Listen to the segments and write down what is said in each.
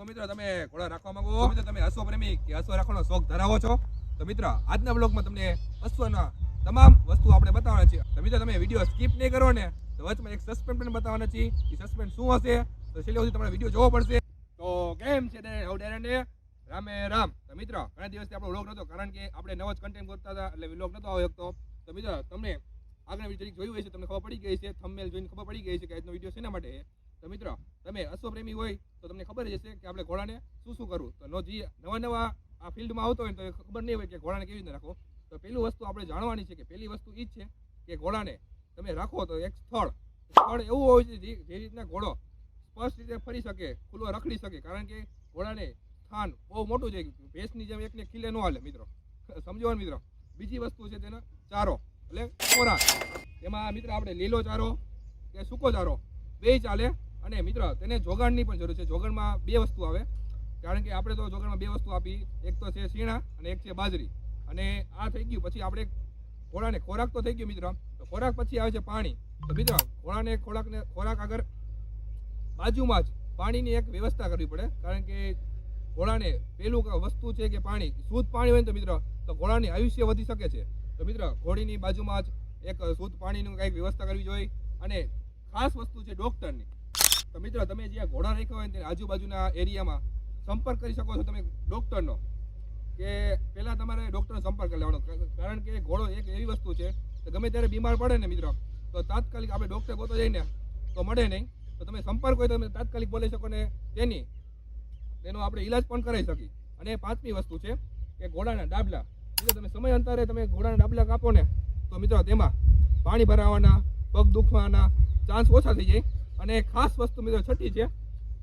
તો મિત્રો તમે ઘોડા રાખવા માંગો. મિત્રો તમે અશ્વ પ્રેમી કે અશ્વ રાખવાનો શોખ ધરાવો છો? તો મિત્રો આજના બ્લોગમાં તમને અશ્વના તમામ વસ્તુ આપણે બતાવવાના છે તો તમે વીડિયો સ્કીપ નહીં કરો ને, તો વચમાં એક સસ્પેન્ડ પણ બતાવવાના છે એ સસ્પેન્ડ શું હશે? તો છેલ્લે સુધી તમારે વીડિયો જોવો પડશે. તો કેમ છે ડેરેન? હવ રામે રામ. તો મિત્રો, ઘણા દિવસથી આપણો વ્લોગ નહોતો કારણ કે આપણે નવો જ કન્ટેન્ટ કરતા હતા, એટલે વ્લોગ નહોતો આવ્યો તો તો મિત્રો, તમને આગળ વીડિયો જોયું હોય છે તમને ખબર પડી ગઈ છે થંબનેલ જોઈને ખબર પડી ગઈ છે કે આજનો વીડિયો શેના માટે તો મિત્રો, તમે અશ્વપ્રેમી હોય તો તમને ખબર જ હશે કે આપણે ઘોડાને શું શું કરવું? તો નો જે નવા નવા આ ફિલ્ડમાં આવતો હોય તો ખબર નહીં હોય કે ઘોડાને કેવી રીતે રાખવો? તો પહેલું વસ્તુ આપણે જાણવાની છે કે પહેલી વસ્તુ એ જ છે કે ઘોડાને તમે રાખો તો એક સ્થળ સ્થળ એવું હોય છે જે રીતના ઘોડો સ્પષ્ટ રીતે ફરી શકે, ખુલ્લો રખડી શકે. કારણ કે ઘોડાને સ્થાન બહુ મોટું છે. ભેંસની જેમ એકને ખીલે ન હાલે મિત્રો. સમજો મિત્રો? બીજી વસ્તુ છે તેનો ચારો, એટલે ખોરાક. એમાં મિત્ર આપણે લીલો ચારો કે સૂકો ચારો, બેય ચાલે. અને મિત્ર, તેને જોગાણની પણ જરૂર છે. જોગાણમાં બે વસ્તુ આવે. કારણ કે આપણે તો જોગાણમાં બે વસ્તુ આપી. એક તો છે શીણા અને એક છે બાજરી. અને આ થઈ ગયું. પછી આપણે ઘોડાને ખોરાક તો થઈ ગયો મિત્ર. તો ખોરાક પછી આવે છે પાણી. તો મિત્ર ઘોડાને ખોરાકને, ખોરાક આગળ બાજુમાં જ પાણીની એક વ્યવસ્થા કરવી પડે. કારણ કે ઘોડાને પેલું વસ્તુ છે કે પાણી. શુદ્ધ પાણી હોય તો મિત્ર, તો ઘોડાની આયુષ્ય વધી શકે છે. તો મિત્ર, ઘોડીની બાજુમાં જ એક શુદ્ધ પાણીનું કંઈક વ્યવસ્થા કરવી જોઈએ. અને ખાસ વસ્તુ છે ડૉક્ટરની. તો મિત્રો, તમે જ્યાં ઘોડા રાખ્યા હોય તેની આજુબાજુના એરિયામાં સંપર્ક કરી શકો છો તમે ડૉક્ટરનો. કે પહેલાં તમારે ડૉક્ટરનો સંપર્ક લેવાનો. કારણ કે ઘોડો એક એવી વસ્તુ છે કે ગમે ત્યારે બીમાર પડે ને મિત્રો, તો તાત્કાલિક આપણે ડૉક્ટર ગોતો જઈને તો મળે નહીં. તો તમે સંપર્ક હોય તો તમે તાત્કાલિક બોલી શકો ને તેની. તેનો આપણે ઈલાજ પણ કરાવી શકીએ. અને પાંચમી વસ્તુ છે કે ઘોડાના ડાબલા. એટલે તમે સમય અંતરે તમે ઘોડાના ડાબલા કાપો ને, તો મિત્રો, તેમાં પાણી ભરાવાના, પગ દુખવાના, ચાન્સ ઓછા થઈ જાય. અને ખાસ વસ્તુ મિત્રો છઠ્ઠી છે,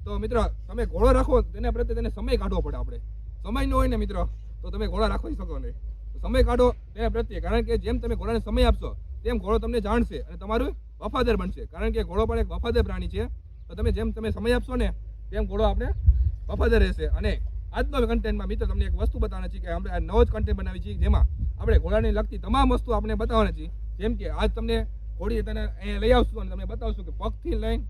તો મિત્રો તમે ઘોડો રાખો, તેના પ્રત્યે તેને સમય કાઢવો પડે આપણે. સમય ન હોય ને મિત્રો, તો તમે ઘોડા રાખી શકો નહીં. સમય કાઢો તેના પ્રત્યે, કારણ કે જેમ તમે ઘોડાને સમય આપશો, તેમ ઘોડો તમને જાણશે અને તમારું વફાદાર બનશે. કારણ કે ઘોડો પણ એક વફાદાર પ્રાણી છે. તો તમે જેમ તમે સમય આપશો ને, તેમ ઘોડો આપણે વફાદાર રહેશે. અને આજનો કન્ટેન્ટમાં મિત્રો તમને એક વસ્તુ બતાવવાની છે કે આપણે આ નવો જ કન્ટેન્ટ બનાવી છીએ જેમાં આપણે ઘોડાને લગતી તમામ વસ્તુ આપણે બતાવવાની છે. જેમ કે આજ તમને ઘોડી તને અહીંયા લઈ આવશું અને તમને બતાવશું કે પગથી લઈને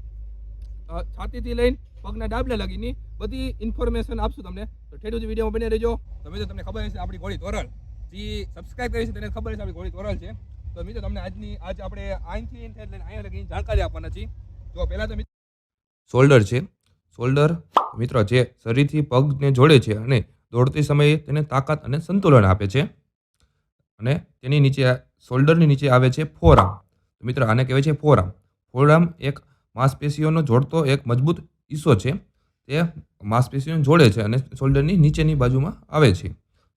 છાતીથી લઈને પગના ડાબલે લગીની બધી ઇન્ફોર્મેશન આપશું તમને. તો ઠેઠું જ વિડીયોમાં બને રહેજો. તમે જો તમને ખબર હશે આપણી ઘોડી તોરલ. જે સબસ્ક્રાઈબ કરી છે તેને ખબર હશે આપણી ઘોડી તોરલ છે. તો મિત્રો, તમને આજની, આજ આપણે અહીંથી લઈને અહીંયા લગીની જાણકારી આપવાના છીએ. જો પહેલાં તો શોલ્ડર છે. શોલ્ડર મિત્રો, જે શરીરથી પગને જોડે છે અને દોડતી સમયે તેને તાકાત અને સંતુલન આપે છે. અને તેની નીચે શોલ્ડરની નીચે આવે છે ફોરામ તો મિત્રો આને કહેવાય છે ફોરામ. ફોરામ એક માંસપેશીઓનો જોડતો એક મજબૂત હિસ્સો છે. તે માંસપેશીઓને જોડે છે અને શોલ્ડરની નીચેની બાજુમાં આવે છે.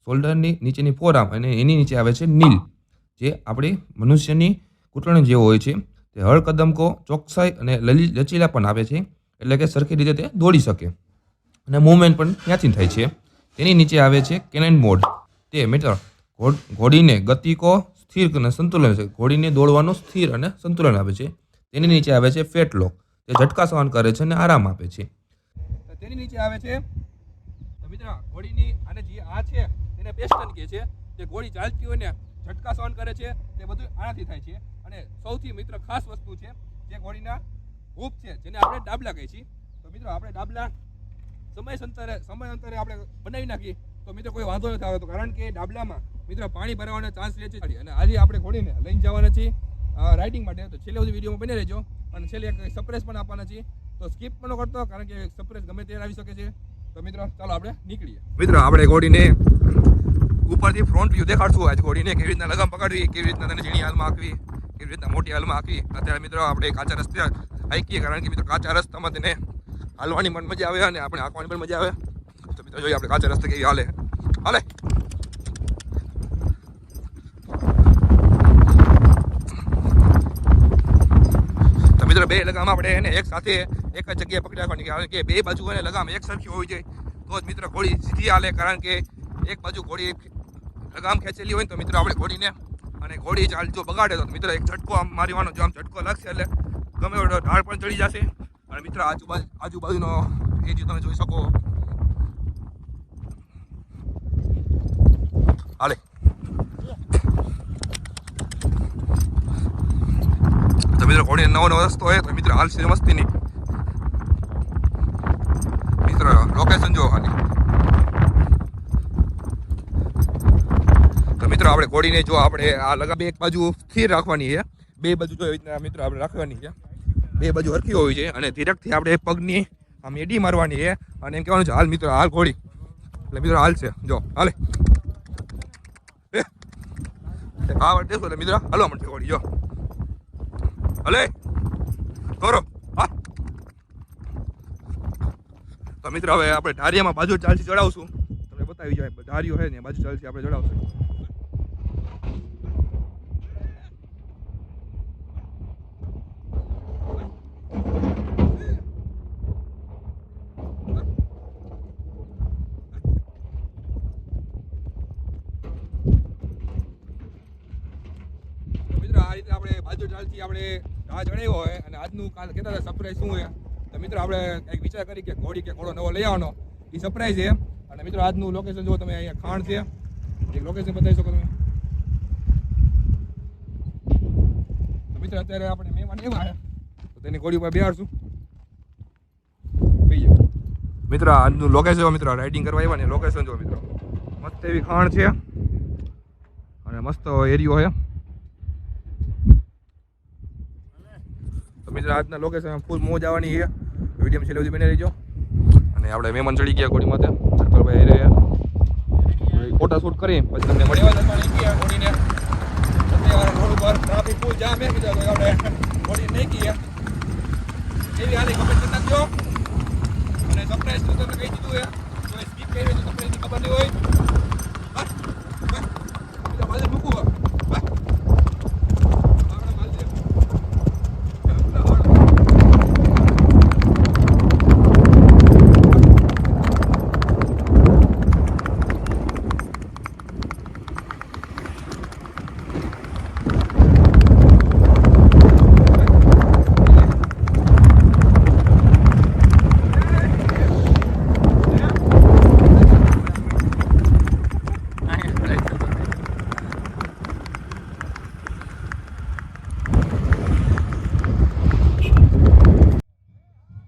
શોલ્ડરની નીચેની ફોરામ અને એની નીચે આવે છે નીલ. જે આપણી મનુષ્યની ઘૂંટણ જેવો હોય છે. તે હળકદમકો ચોકસાઈ અને લચીલા પણ આપે છે. એટલે કે સરખી રીતે તે દોડી શકે. અને મૂવમેન્ટ પણ ત્યાંથી થાય છે. તેની નીચે આવે છે કેનેન મોડ. તે મિત્ર ઘોડીને ગતિકો સ્થિર અને સંતુલન છે. ઘોડીને દોડવાનું સ્થિર અને સંતુલન આપે છે. તેની નીચે આવે છે ફેટ લોક જે ઝટકા સહન કરે છે અને આરામ આપે છે. તેની નીચે આવે છે. મિત્ર, ઘોડીની અને જે આ છે, તેને પેસ્ટન કહે છે. જે ઘોડી ચાલતી હોય ને, ઝટકા સહન કરે છે, તે બધું આનાથી થાય છે. અને સૌથી મિત્ર ખાસ વસ્તુ છે, જે ઘોડીના હૂપ છે, જેને આપણે ડાબલા કહીએ છીએ. તો મિત્રો, આપણે ડાબલા સમય અંતરે સમય અંતરે આપણે બનાવી નાખીએ. તો મિત્રો કોઈ વાંધો નથી આવતો કારણ કે ડાબલામાં મિત્રો પાણી ભરવાનો ચાન્સ રહે છે અને આજે આપણે ઘોડીને લઈને જવાના છીએ. રાઇડિંગ માટે. તો છેલ્લે સુધી વિડીયોમાં બને રહેજો. અને છેલ્લે એક સરપ્રાઈઝ પણ આપવાના છીએ. તો સ્કીપ પણ કરતો, કારણ કે સરપ્રાઈઝ ગમે ત્યારે આવી શકે છે. તો મિત્રો, ચાલો આપણે નીકળીએ. મિત્રો, આપણે ઘોડીને ઉપરથી ફ્રન્ટ વ્યૂ દેખાડશું. આજ ઘોડીને કેવી રીતના લગામ પકડવી, કેવી રીતના તેને ઝીણી હાલમાં આખવી કેવી રીતના મોટી હાલમાં આખવી અત્યારે મિત્રો, આપણે કાચા રસ્તે હાઈકીએ કારણ કે મિત્રો, કાચા રસ્તામાં તેને હાલવાની પણ મજા આવે અને આપણે આંકવાની પણ મજા આવે. જોઈએ આપણે કાચા રસ્તે કેવી હાલે હાલે તો મિત્રો બે લગામ આપણે એને એક સાથે એક જ જગ્યાએ પકડી કારણ કે બે બાજુ એને લગામ એક સરખી હોવી જોઈએ. તો જ મિત્રો ઘોડી સીધી હાલે, કારણ કે એક બાજુ ઘોડી લગામ ખેંચેલી હોય તો મિત્રો આપણે ઘોડીને અને ઘોડી ચાલ જો બગાડે તો મિત્રો એક ઝટકો આમ મારીવાનો જો આમ ઝટકો લાગશે એટલે ગમે એવો ઢાળ પણ ચડી જશે. અને મિત્રો આજુબાજુ આજુબાજુનો એ જે તમે જોઈ શકો હાલે. તો મિત્રો ઘોડીને નવો નવો રસ્તો હોય તો મિત્રો હાલશે મસ્તી નહીં મિત્ર લોકેશન જો ખાલી. તો મિત્રો આપણે ઘોડીને જો આપણે આ લગા બે એક બાજુ સ્થિર રાખવાની છે. બે બાજુ જો એવી રીતના મિત્રો આપણે રાખવાની છે. બે બાજુ હરખી હોવી છે અને ધીરકથી આપણે પગની આમ એડી મારવાની છે. અને એમ કહેવાનું છે, હાલ મિત્રો, હાલ ઘોડી. એટલે મિત્રો હાલ છે જો, હાલે. આ વાર દેખો એટલે મિત્રો. હાલો મને ઘોડી જો. હલે. કરો. હા. તો મિત્રો, હવે આપણે ધારિયામાં બાજુ ચાલથી ચડાવશું. તમને બતાવી જાય ધારીઓ છે ને બાજુ ચાલથી આપણે ચડાવશું તો મિત્રો આ બાજુ ચાલથી આપણે રાહ જણાવ્યો હોય અને આજનું કાલ કહેતા હતા સરપ્રાઈઝ શું હોય તો મિત્રો આપણે કંઈક વિચાર કરી કે ઘોડી કે ઘોડો નવો લઈ આવવાનો. એ સરપ્રાઈઝ છે. અને મિત્રો આજનું લોકેશન જુઓ તમે, અહીંયા ખાણ છે. એક લોકેશન બતાવી શકો તમે. મિત્રો અત્યારે આપણે મહેમાન એવા આવ્યા તો તેની ઘોડી ઉપર બેહાડશું. મિત્રો, આજનું લોકેશન મિત્રો. રાઇડિંગ કરવા આવ્યા ને લોકેશન જો મિત્રો. મસ્ત એવી ખાણ છે. અને મસ્ત એરિયો છે. તો મિત્રો લોકેશન ફૂલ મોજ આવવાની છે. વીડિયો છેલ્લે સુધી બની રહીજો. અને આપણે મહેમાન ચડી ગયા ઘોડી માથે. સરપલભાઈ આવી રહ્યા ફોટા શૂટ કરી પછી તમને મળી એવી હાલી કરી નાખજો અને સરપ્રાઈઝ તમને કહી દીધું છે કોઈ સ્કીપ કરી હોય તો સરપ્રાઈઝની ખબર નહીં હોય બસ બસ બીજા બાજુ મૂકવું હોય. બસ આપણે બાજુ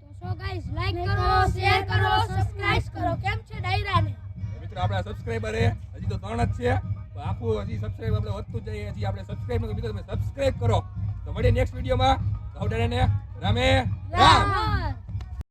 તો સો ગાઈસ લાઈક કરો શેર કરો સબસ્ક્રાઇબ કરો. કેમ છે ડાયરાને? મિત્રો આપણા સબસ્ક્રાઇબર હજી તો ત્રણ જ છે. આખું હજી સબસ્ક્રાઇબ આપણે વધતું જઈએ. હજી આપણે સબસ્ક્રાઇબ મિત્રો તમે સબસ્ક્રાઇબ કરો. તો મળીએ નેક્સ્ટ વિડીયોમાં રામે રામ. રામ.